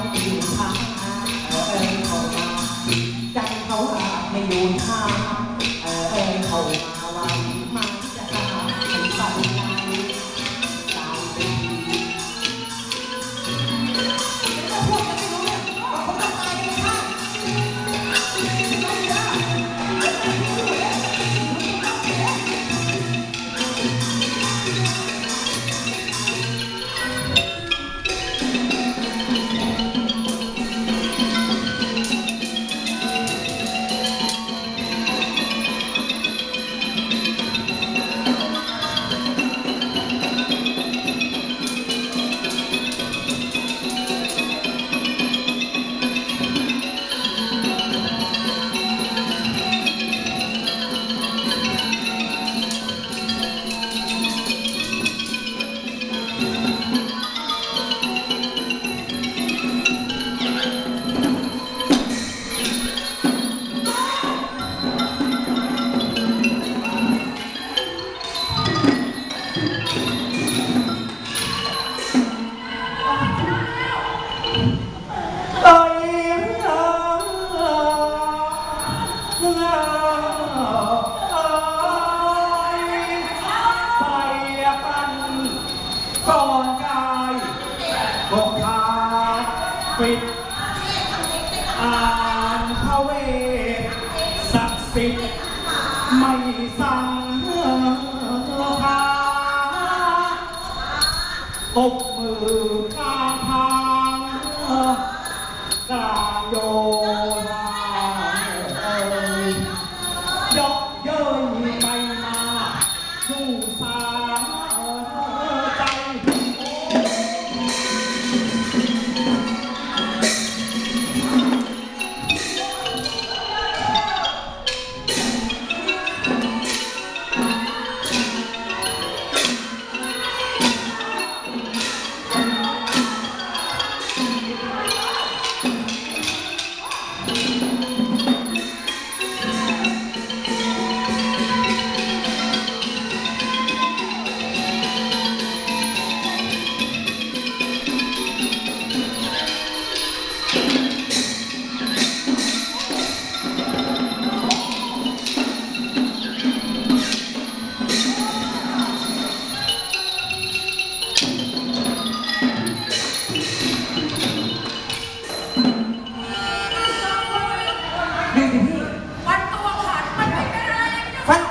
มันอยู่ข้างหน้เออเขามาใจเขาอาจไม่อยู่ท่า ปิดอ่านพระเวทศักดิ์สิทธิ์ไม่สั่งพาตบมือกาพา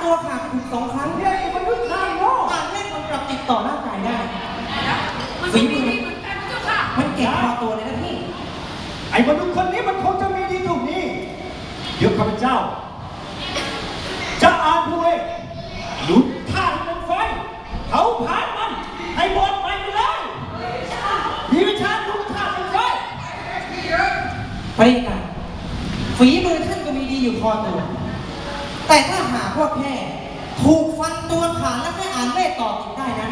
ตัวขาดถูกสองครั้งเฮ้ยมันยุดทางโลกการเล่นมันกลับติดต่อร่างกายได้ มันไม่ดีเหมือนกันเจ้าค่ะ มันเก่งพอตัวเลยนะพี่ ไอ้มนุษย์คนนี้มันคงจะมีดีตรงนี้ เดี๋ยวข้าพเจ้า จะอ่านพระเวทหลุดท่าให้มันไฟเขาผ่านมัน ให้หมดไปไปเลยมีวิชาหลุดท่าให้มันไฟปริการฝีมือท่านก็มีดีอยู่พอตัว แต่ถ้าหากว่าแค่ถูกฟันตัวขาดแล้วแค่อ่านเวทต่อติดได้นั้น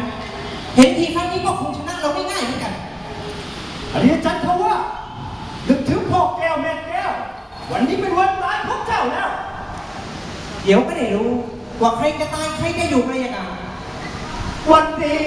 เห็นทีครั้งนี้ก็คงชนะเราไม่ง่ายเหมือนกัน อันนี้จันทว่านึกถึงพ่อแก้วแม่แก้ว วันนี้เป็นวันตายของเจ้าแล้ว เดี๋ยวก็ได้รู้ว่าใครจะตายใครจะอยู่ปริการวันนี้